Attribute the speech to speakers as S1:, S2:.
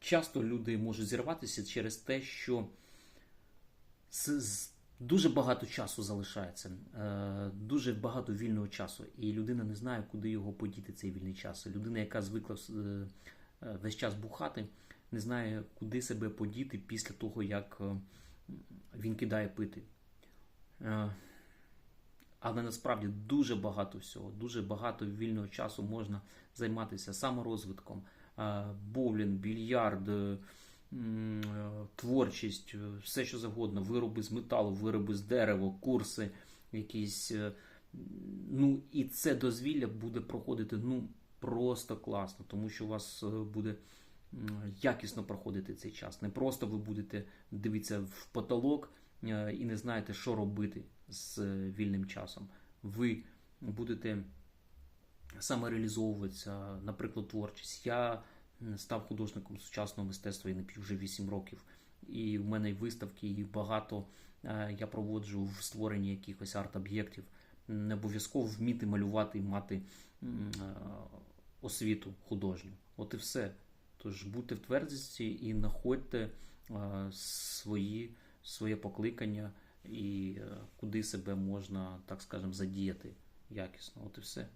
S1: часто люди можуть зірватися через те, що дуже багато часу залишається, е, дуже багато вільного часу, і людина не знає, куди його подіти цей вільний час. Людина, яка звикла е, е, весь час бухати, не знає, куди себе подіти після того, як він кидає пити. Але насправді дуже багато всього, дуже багато вільного часу можна займатися саморозвитком, боулінг, більярд, е, е, творчість, е, все що завгодно, вироби з металу, вироби з дерева, курси, якісь. Ну і це дозвілля буде проходити ну просто класно, тому що у вас буде якісно проходити цей час. Не просто ви будете дивитися в потолок і не знаєте, що робити з вільним часом. Ви будете самореалізовуватися, наприклад, творчість. Я став художником сучасного мистецтва і не п'ю вже 8 років. І в мене виставки, і багато е, я проводжу в створенні якихось арт-об'єктів. Не обов'язково вміти малювати і мати е, освіту художню. От і все. Тож будьте в твердості і знаходьте е, свої, своє покликання і куди себе можна, так скажемо, задіяти якісно. От і все.